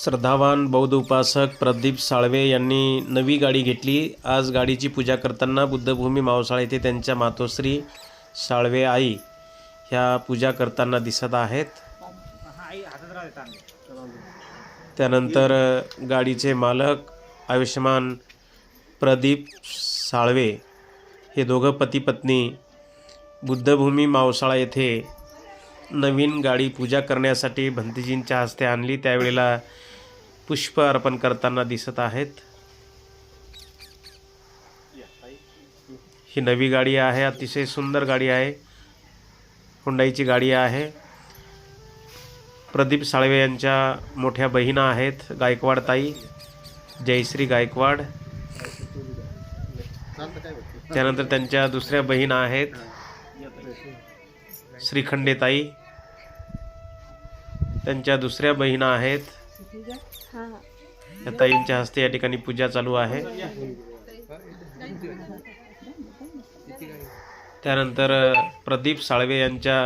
श्रद्धावान बौद्ध उपासक प्रदीप साळवे यांनी नवी गाडी घेतली. आज गाडीची पूजा करताना बुद्धभूमी मावसाळा येथे त्यांच्या मातोश्री साळवे आई ह्या पूजा करताना दिसत आहेत. त्यानंतर गाडीचे मालक आयुष्यमान प्रदीप साळवे हे दोघं पती पत्नी बुद्धभूमी मावसाळा येथे नवीन गाडी पूजा करण्यासाठी भंतीजींच्या हस्ते आणली. त्यावेळेला पुष्प अर्पण करताना दिसत आहेत. ही नवी गाडी आहे अतिशय सुंदर गाडी आहे. हुंडाईची गाडी आहे. प्रदीप साळवे यांच्या मोठ्या बहिणा आहेत गायकवाड ताई. जयश्री गायकवाड. त्यानंतर त्यांच्या दुसऱ्या बहीण आहेत. श्रीखंडेताई त्यांच्या दुसऱ्या बहिणा आहेत. या ताईंच्या हस्ते या ठिकाणी पूजा चालू आहे. त्यानंतर प्रदीप साळवे यांच्या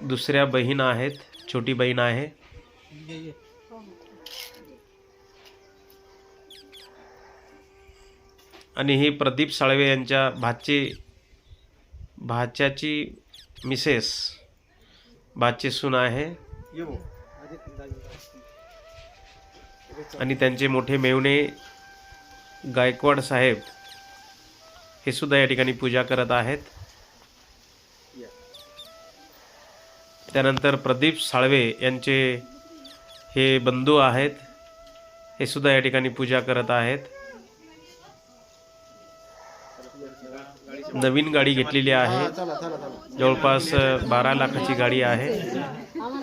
दुसऱ्या बहीण आहेत छोटी बहीण आहे. आणि ही प्रदीप साळवे यांच्या भाची भाच्याची मिसेस भाची सून आहे. आणि त्यांचे मोठे मेवणे गायकवाड साहेब हे सुद्धा या ठिकाणी पूजा करत आहेत. त्यानंतर प्रदीप साळवे यांचे हे बंधू आहेत. हे सुद्धा या ठिकाणी पूजा करत आहेत. नवीन गाडी घेतलेली आहे. जवळपास बारा लाखाची गाडी आहे.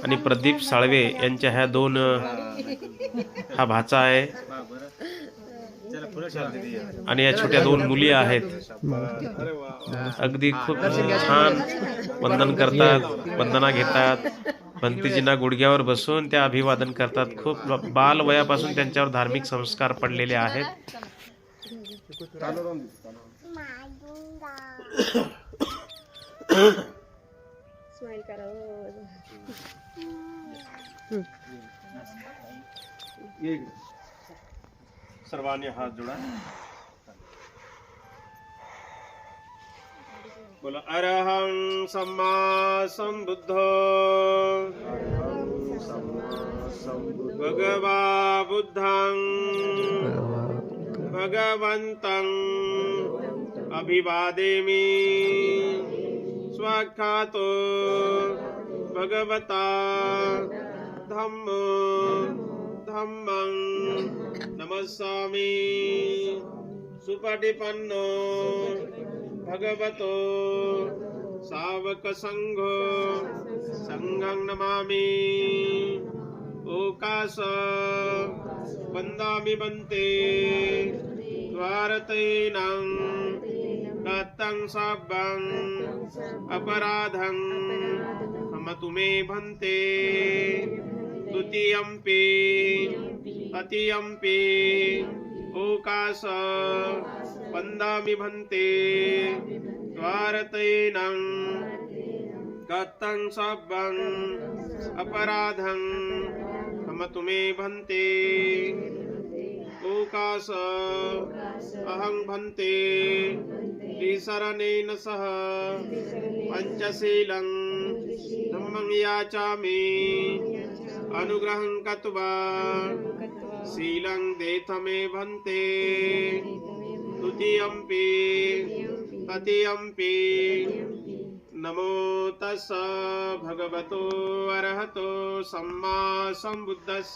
आणि प्रदीप साळवे यांच्या ह्या दोन हा भाचा आहे. आणि या छोट्या दोन मुली आहेत. अगदी खूप छान वंदन करतात वंदना घेतात. भंतीजींना गुडघ्यावर बसून त्या अभिवादन करतात. खूप बाल वयापासून त्यांच्यावर धार्मिक संस्कार पडलेले आहेत. स्माइल करा. सर्वांनी हात जोडा. बोला अरहं सम्मा संबुद्ध। भगवा बुद्धं। भगवन्तं। अभिवादेमि। स्वाख्यातो भगवता धम्मो। धम्मं नमस्सामि। सुपटिपन्नो भगवतो सावकसङ्घो सङ्घं नमामि। ओकास वन्दामि बन्ते द्वारतैनं दत्तं साब्बं अपराधं। क्षमतु मे भन्ते। द्वितीयंपि तृतीयम्पि ओकाश पन्दामि भन्ते द्वारतैनं। गतं सब्बं अपराधं। क्षमतु मे भन्ते। ओकाश अहं भन्ते। त्रिशरणेन सह। पञ्चशीलं। धम्मं याचामि। अनुग्रहं कत्वा शीलं देथ भन्ते द्वितीयम्पि। तृतीयम्पि। नमो तस्स भगवतो अरहतो सम्मा सम्बुद्धस्स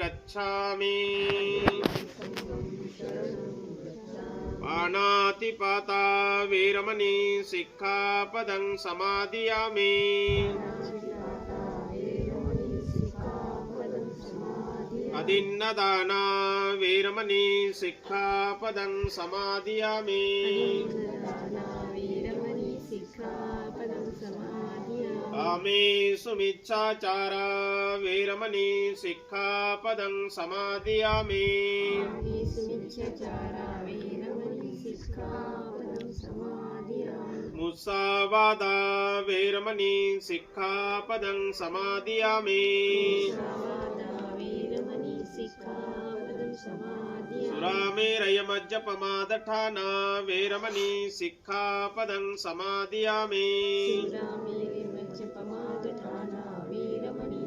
गच्छामि पाणातिपाता वीरमणि सिक्खापदं समादियामि अदिन्नदाना वीरमणि सिक्खापदं समादियामि कामे सुमिच्छाचारा वीरमणि सिक्खापदं समादियामि मुसावादा वीरमणि सिक्खापदं समादियामि सुरामेरयमज्जपमादठाना वीरमणि सिक्खापदं समादियामि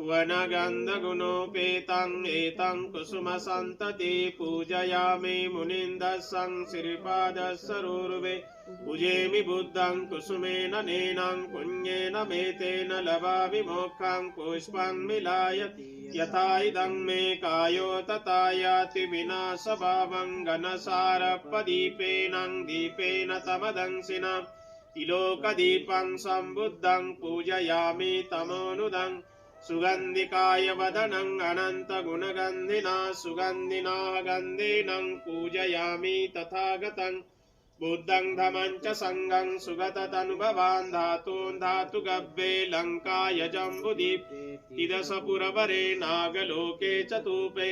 वनगन्धगुणोपेतं एतं कुसुमसन्तति पूजयामि मुनीन्दस्सं श्रीपादसरोरुवे पूजेमि बुद्धं कुसुमेन नेनं पुण्येन मेतेन लभामि मोक्षं पुष्पं मिलाय यथा इदं मे कायो तथा याति विनाशभावं घनसारपदीपेन दीपेन तमदंसिना तिलोकदीपं सम्बुद्धं पूजयामि तमोनुदं सुगन्धिकाय वदनं अनन्तगुणगन्धिना सुगन्धिना गन्धिनं पूजयामि तथागतं बुद्धं धमं च सङ्गं सुगततनुभवान् धातून् धातुगव्ये लङ्काय जम्बुदीप। तिदशपुरवरे नागलोके चतुपे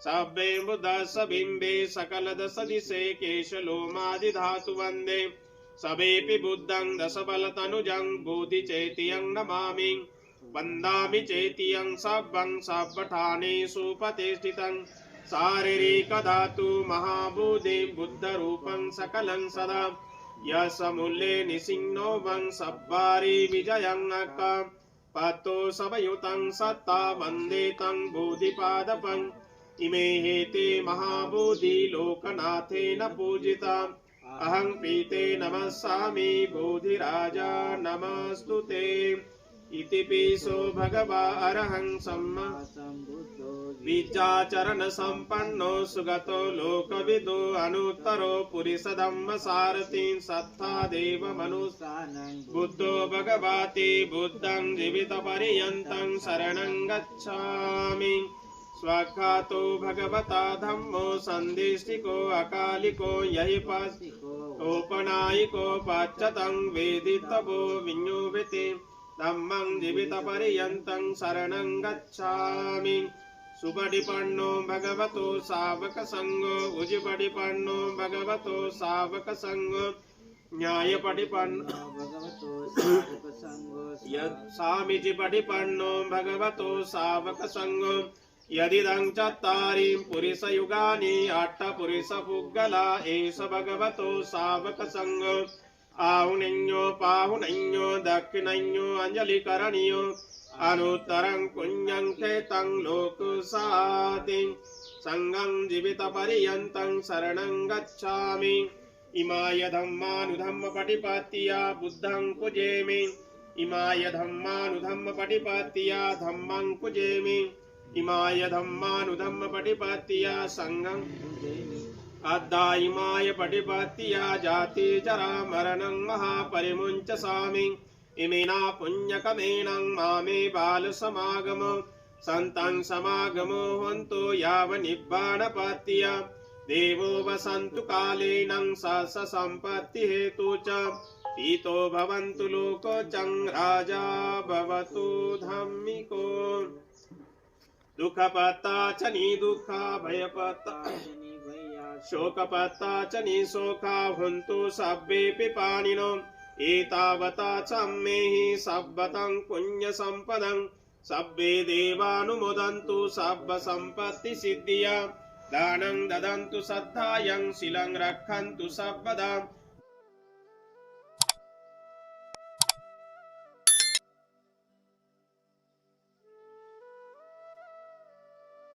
सभ्ये बुधस बिम्बे सकलदशदिशे केशलोमादिधातु वन्दे सभेऽपि बुद्धं दशबलतनुजं बोधिचेतियं नमामि वन्दामि चेतियं सब्बं सब्बठाने सुपतिष्ठितं। शारीरिकधातु महाबुधि बुद्धरूपं सकलं सदा। यशमूल्ये निसिंहो वं सब्बारि विजयं अक पतो सवयुतं सत्ता वन्दे तं बुधिपादपम् इमे हेते महाबोधि लोकनाथेन पूजिता। अहं पीते नमस्सामि बोधिराजा नमस्तु ते। इति पीशो भगवा अरहं सम्मा विद्याचरण सम्पन्नो सुगतो लोकविदो अनुत्तरो पुरिसधम्म सारथिं सत्ता देव बुद्धो भगवति बुद्धं जीवितपर्यन्तं शरणं गच्छामि। स्वाख्यातो भगवता धम्मो सन्दिष्टिको अकालिको यहि ओपनायिको पाच्यतं वेदितवो विඤ्युविति धम्मं जीवितपर्यन्तं शरणं गच्छामि सुपटिपन्नो भगवतो सावकसङ्गो उजिपटिपन्नो भगवतो सावकसङ्गो न्यायपटिपन्नो यत् सामिजिपटिपन्नो भगवतो सावकसङ्गो यदिदं चत्वारिं पुरुषयुगानि अट्टपुरुषपुग्गला एष भगवतो सावकसङ्गो ආවුනෙඤ්ඤෝ පාහුනෙඤ්ඤෝ දක්ඛිනඤ්ඤෝ අඤ්ජලි කරණියෝ අනුතරං කුඤ්ඤං තේතං ලෝකසාතින් සංඝං ජීවිත පරියන්තං සරණං ගච්ඡාමි. ඉමාය ධම්මානුධම්ම පටිපත්තියා බුද්ධං කුජේමි. ඉමාය ධම්මානුධම්ම පටිපත්තියා ධම්මං කුජේමි. ඉමාය ධම්මානුධම්ම පටිපත්තියා සංඝං කුජේමි इमाय पटिपात्या जाति जरा मरणं महापरिमुञ्च सामि इमिना पुण्यकमेनं मामे बालसमागम। सन्तं समागमो हन्तु यावनिब्बाणपत्य देवो वसन्तु कालेनं स सम्पत्तिहेतु च। पीतो भवन्तु लोकोचं राजा भवतु धम्मिको। दुःखपत्ता च निदुःखा भयपत्ता। शोकपत्ता च निशोका हुन्तु सव्येऽपि पाणिनो। एतावता च मेहि सब्बतं पुण्यसम्पदं। सब्बे देवानुमोदन्तु सब्बसम्पत्तिसिद्धिया दानं ददन्तु श्रद्धायं शिलं रक्षन्तु सर्वदा